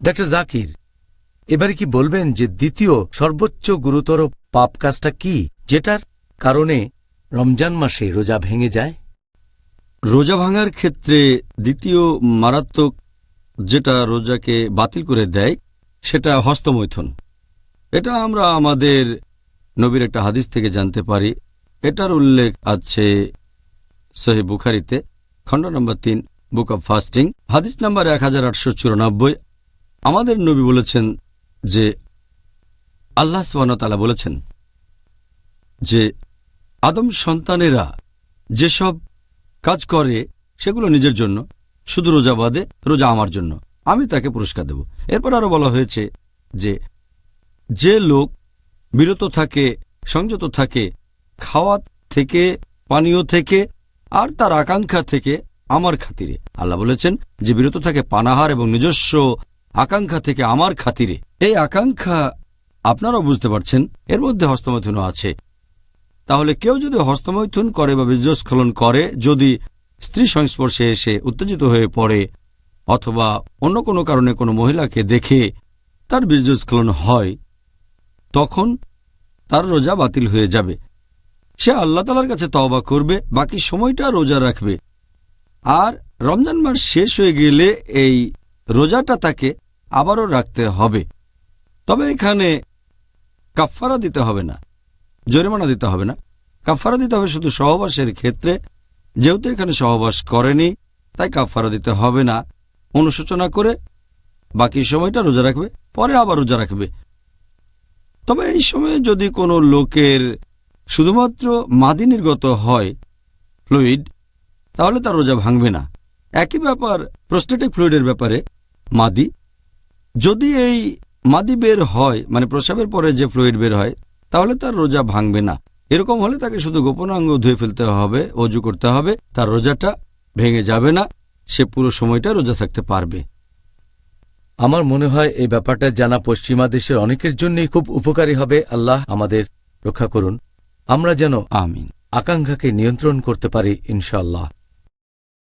Doctor Zakir, এবারে কি বলবেন যে দ্বিতীয় সর্বোচ্চ গুরুতর পাপ কাজটা কি, যেটার কারণে রমজান মাসে রোজা ভেঙে যায়? রোজা ভাঙার ক্ষেত্রে দ্বিতীয় মারাত্মক যেটা রোজাকে বাতিল করে দেয়, সেটা হস্তমৈথুন। এটা আমরা আমাদের নবীর একটা হাদিস থেকে জানতে পারি। এটার উল্লেখ আছে সহি বুখারিতে, খণ্ড নম্বর তিন, বুক অব ফাস্টিং, হাদিস নাম্বার এক হাজার আটশো চুরানব্বই। আমাদের নবী বলেছেন যে, আল্লাহ সোয়ানতালা বলেছেন যে, আদম সন্তানেরা যেসব কাজ করে, সেগুলো নিজের জন্য, শুধু রোজা বাদে, রোজা আমার জন্য। আমি তাকে পুরস্কার দেব। এরপর আরও বলা হয়েছে যে যে লোক বিরত থাকে, সংযত থাকে, খাওয়া থেকে, পানীয় থেকে, আর তার আকাঙ্ক্ষা থেকে আমার খাতিরে, আল্লাহ বলেছেন যে, বিরত থাকে পানাহার এবং নিজস্ব আকাঙ্ক্ষা থেকে আমার খাতিরে। এই আকাঙ্ক্ষা আপনারাও বুঝতে পারছেন, এর মধ্যে হস্তমৈথুনও আছে। তাহলে কেউ যদি হস্তমৈথুন করে বা বীর্যস্খলন করে, যদি স্ত্রী সংস্পর্শে এসে উত্তেজিত হয়ে পড়ে, অথবা অন্য কোনো কারণে কোনো মহিলাকে দেখে তার বীর্যস্খলন হয়, তখন তার রোজা বাতিল হয়ে যাবে। সে আল্লাহ তালার কাছে তওবা করবে, বাকি সময়টা রোজা রাখবে। আর রমজান মাস শেষ হয়ে গেলে এই রোজাটা তাকে আবারও রাখতে হবে। তবে এখানে কাফফারা দিতে হবে না, জরিমানা দিতে হবে না। কাফারা দিতে হবে শুধু সহবাসের ক্ষেত্রে। যেহেতু এখানে সহবাস করেনি, তাই কাফারা দিতে হবে না। অনুশোচনা করে বাকি সময়টা রোজা রাখবে, পরে আবার রোজা রাখবে। তবে এই সময়ে যদি কোনো লোকের শুধুমাত্র মাদি নির্গত হয় ফ্লুইড, তাহলে তার রোজা ভাঙবে না। একই ব্যাপার, প্রস্টেটিক ফ্লুইডের ব্যাপারে মাদি যদি এই মাদি বের হয় মানে প্রসাবের পরে যে ফ্লুইড বের হয় তাহলে তার রোজা ভাঙবে না। এরকম হলে তাকে শুধু গোপনাঙ্গ ধুয়ে ফেলতে হবে অজু করতে হবে তার রোজাটা ভেঙে যাবে না সে পুরো সময়টা রোজা থাকতে পারবে। আমার মনে হয় এই ব্যাপারটা জানা পশ্চিমা দেশের অনেকের জন্যই খুব উপকারী হবে। আল্লাহ আমাদের রক্ষা করুন। আমরা যেন আমিন। আকাঙ্ক্ষাকে নিয়ন্ত্রণ করতে পারি ইনশাআল্লাহ।